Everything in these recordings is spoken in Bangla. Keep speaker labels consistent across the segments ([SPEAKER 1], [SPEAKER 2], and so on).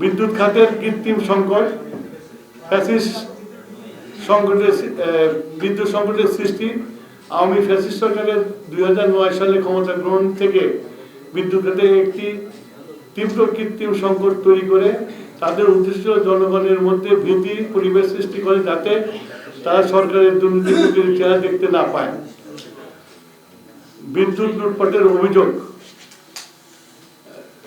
[SPEAKER 1] বিদ্যুৎ খাতের কৃত্রিম সংকট ফ্যাসিস সংকটের বিদ্যুৎ সংকটের সৃষ্টি, আওয়ামী ফ্যাসিস সরকারের দু হাজার নয় সালে ক্ষমতা গ্রহণ থেকে বিদ্যুৎ খাতে একটি তীব্র কৃত্রিম সংকট তৈরি করে, তাদের উদ্দেশ্য জনগণের মধ্যে ভীতি, পরিবেশ সৃষ্টি করে যাতে তারা সরকারের দুর্নীতির চেহারা দেখতে না পায়। বিদ্যুৎ লুটপাটের অভিযোগ।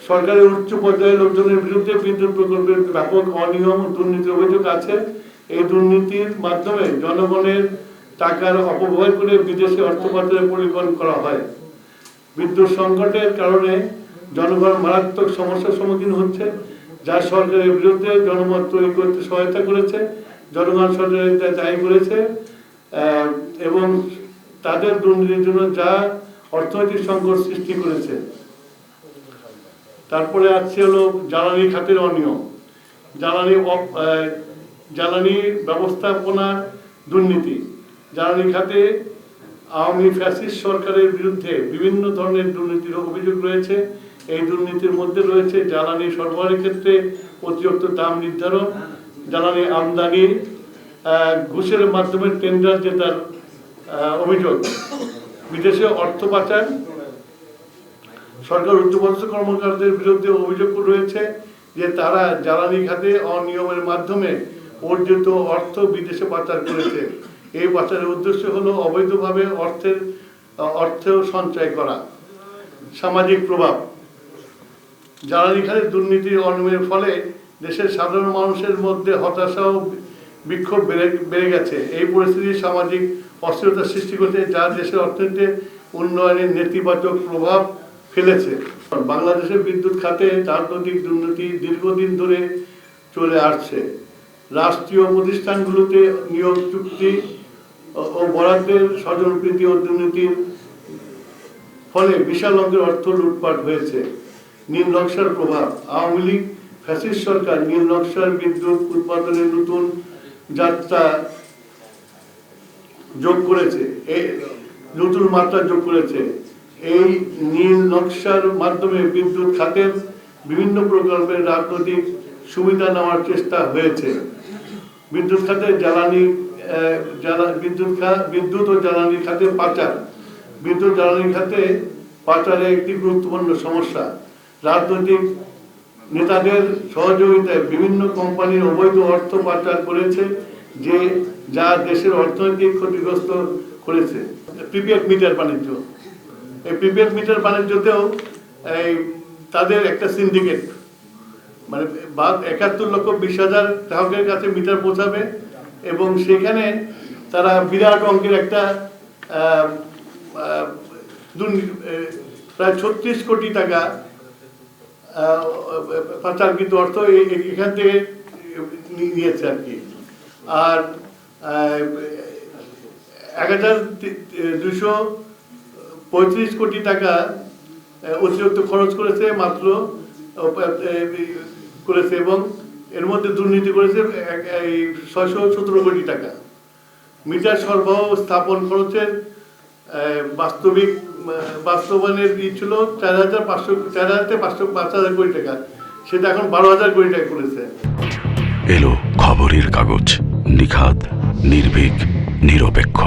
[SPEAKER 1] সরকারের উচ্চ পর্যায়ের লোকজনের বিরুদ্ধে বিদ্যুৎ প্রকল্পের ব্যাপক অনিয়ম দুর্নীতির অভিযোগ আছে। এই দুর্নীতির মাধ্যমে জনগণের টাকার অপব্যয় করে বিদেশে অর্থ পাচারের পরিকল্পনা করা হয়। বিদ্যুৎ সংকটের কারণে জনগণ মারাত্মক সমস্যার সম্মুখীন হচ্ছে, যা সরকারের বিরুদ্ধে জনমত তৈরি করতে সহায়তা করেছে। জনগণ সরকারের দায়ী করেছে এবং তাদের দুর্নীতির জন্য যা অর্থনৈতিক সংকট সৃষ্টি করেছে। তারপরে আছে হলো জ্বালানি খাতের অনিয়ম। জ্বালানি জ্বালানি ব্যবস্থাপনা দুর্নীতি। জ্বালানি খাতে আওয়ামী ফ্যাসিস্ট সরকারের বিরুদ্ধে বিভিন্ন ধরনের দুর্নীতির অভিযোগ রয়েছে। এই দুর্নীতির মধ্যে রয়েছে জ্বালানি সরবরাহের ক্ষেত্রে অতিরিক্ত দাম নির্ধারণ, জ্বালানি আমদানি ঘুষের মাধ্যমে টেন্ডার জেতার অভিযোগ। বিদেশে অর্থ পাচার সরকার উচ্চপদস্থ কর্মকর্তাদের বিরুদ্ধে অভিযোগ রয়েছে যে তারা জ্বালানি খাতে অনিয়মের মাধ্যমে অর্জিত অর্থ বিদেশে পাচার করেছে। এই পাচারের উদ্দেশ্য হলো অবৈধভাবে অর্থের, অর্থ সঞ্চয় করা। সামাজিক প্রভাব। জ্বালানি খাতে দুর্নীতি, অনিয়মের ফলে দেশের সাধারণ মানুষের মধ্যে হতাশা ও বিক্ষোভ বেড়ে বেড়ে গেছে। এই পরিস্থিতি সামাজিক অস্থিরতা সৃষ্টি করছে, যা দেশের অর্থনীতিতে উন্নয়নের নেতিবাচক প্রভাব ফেলেছে। বাংলাদেশের বিদ্যুৎ খাতে রাজনৈতিক দুর্নীতি দীর্ঘদিন ধরে চলে আসছে। রাষ্ট্রীয় প্রতিষ্ঠানগুলোতে নিয়োগ চুক্তি ও- বরাদ্দের স্বজনপ্রীতি ও দুর্নীতির ফলে বিশাল অঙ্কের অর্থ লুটপাট হয়েছে। নীল নকশার প্রভাব। আওয়ামী লীগ, ফ্যাসিস্ট সরকার, নীল নকশার বিদ্যুৎ উৎপাদনের নতুন যাত্রা যোগ করেছে। নতুন মাত্রা যোগ করেছে। এই নীল নকশার মাধ্যমে বিদ্যুৎ খাতের বিভিন্ন প্রকল্পের রাজনৈতিক সুবিধা নেওয়ার চেষ্টা হয়েছে। বিদ্যুৎ খাতে জ্বালানি বিদ্যুৎ বিদ্যুৎ ও জ্বালানি খাতে পাচার। বিদ্যুৎ জ্বালানি খাতে পাচারে একটি গুরুত্বপূর্ণ সমস্যা। রাজনৈতিক নেতাদের সহযোগিতায় বিভিন্ন কোম্পানির অবৈধ অর্থ পাচার করেছে, যে, যা দেশের অর্থনৈতিক ক্ষতিগ্রস্ত করেছে। প্রিপেড মিটার বাণিজ্য। এই প্রিপেড মিটার বাণিজ্যতেও এই তাদের একটা সিন্ডিকেট মানে একাত্তর লক্ষ বিশ হাজার গ্রাহকের কাছে মিটার পৌঁছাবে এবং সেখানে তারা বিরাট অঙ্কের একটা প্রায় ছত্রিশ কোটি টাকা পাচারকৃত অর্থ এখান থেকে নিয়েছে আর কি। আর এক হাজার দুশো পঁয়ত্রিশ কোটি টাকা অতিরিক্ত খরচ করেছে মাত্র করেছে এবং এর মধ্যে দুর্নীতি করেছে ছয়শো সতেরো কোটি টাকা। মিটার সরবরাহ স্থাপন খরচের বাস্তবিক বাস্তবায়নের ই ছিল চার হাজার পাঁচশো, চার হাজার পাঁচশো, পাঁচ হাজার কোটি টাকা। সেটা এখন বারো হাজার কোটি টাকা করেছে।
[SPEAKER 2] এলো খবরের কাগজ নিখাত নির্ভীক, নিরপেক্ষ।